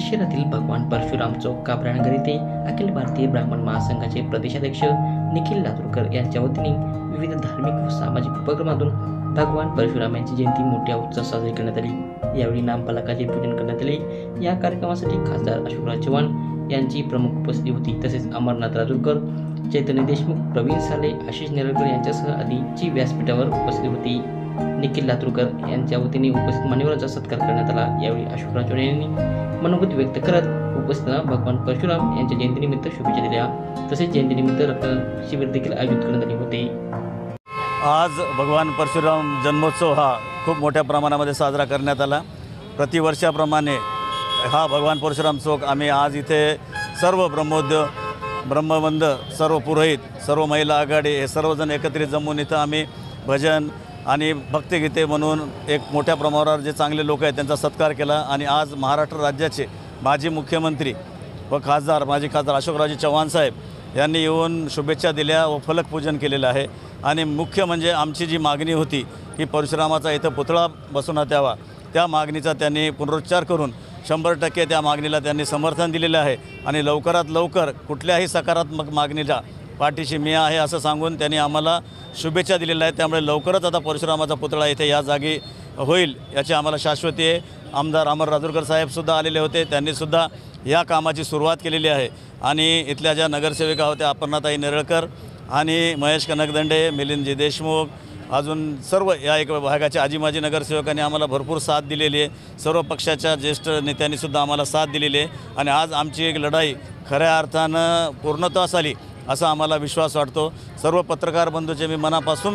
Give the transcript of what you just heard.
शहरातील भगवान परशुराम चौक काबरानगर येथे अखिल भारतीय ब्राह्मण महासंघाचे प्रदेशाध्यक्ष निखिल लातूरकर यांच्या वतीने विविध धार्मिक व सामाजिक उपक्रमातून भगवान परशुराम यांची जयंती मोठ्या उत्साहात साजरी करण्यात आली. यावेळी नामफलकाचे पूजन करण्यात आले. या कार्यक्रमासाठी खासदार अशोकराज चव्हाण यांची प्रमुख उपस्थिती होती. तसेच अमरनाथ राजूरकर चैतन्य देशमुख प्रवीण साले आशिष नेरळकर यांच्यासह आदींची व्यासपीठावर उपस्थित होती. निखिल लातूरकर यांच्या वतीने उपस्थित मान्यवरांचा सत्कार करण्यात आला. यावेळी अशोक राजवाडे यांनी मनोगत व्यक्त करत उपस्थितांना भगवान परशुराम यांच्या जयंतीनिमित्त शुभेच्छा दिल्या. तसेच जयंतीनिमित्त रक्तदान शिबिर देखील आयोजित करण्यात आले होते. आज भगवान परशुराम जन्मोत्सव हा खूप मोठ्या प्रमाणामध्ये साजरा करण्यात आला. प्रतिवर्षाप्रमाणे हा भगवान परशुराम चौक आम्ही आज इथे सर्व ब्रह्मोद्य ब्रह्मबंध सर्व पुरोहित सर्व महिला आघाडी हे सर्वजण एकत्रित जमून इथं आम्ही भजन आणि भक्तिगीते म्हणून एक मोठ्या प्रमाणावर जे चांगले लोक आहेत त्यांचा सत्कार केला. आणि आज महाराष्ट्र राज्याचे माजी मुख्यमंत्री व खासदार माजी खासदार अशोकरावजी चव्हाण साहेब यांनी येऊन शुभेच्छा दिल्या व फलकपूजन केलेलं आहे. आणि मुख्य म्हणजे आमची जी मागणी होती की परशुरामाचा इथं पुतळा बसवण्यात यावा त्या मागणीचा त्यांनी पुनरुच्चार करून शंभर टक्के त्या मागणीला त्यांनी समर्थन दिलेलं आहे. आणि लवकरात लवकर कुठल्याही सकारात्मक मागणीला पाठीशी मी आहे असं सांगून त्यांनी आम्हाला शुभेच्छा दिलेल्या आहेत. त्यामुळे लवकरच आता परशुरामाचा पुतळा इथे या जागी होईल याची आम्हाला शाश्वती आहे. आमदार अमर राजूरकर साहेबसुद्धा आलेले होते. त्यांनीसुद्धा या कामाची सुरुवात केलेली आहे. आणि इथल्या ज्या नगरसेविका होत्या अपर्णाताई नेरळकर आणि महेश कनकदंडे मिलिंदजी देशमुख अजून सर्व या एक भागाचे आजी माजी नगरसेवकांनी आम्हाला भरपूर साथ दिलेली आहे. सर्व पक्षाच्या ज्येष्ठ नेत्यांनीसुद्धा आम्हाला साथ दिलेली आहे. आणि आज आमची एक लढाई खऱ्या अर्थानं पूर्णत्वास आली. असा आम्हाला विश्वास वाटतो. सर्व पत्रकार बंधूचे मी मनापासून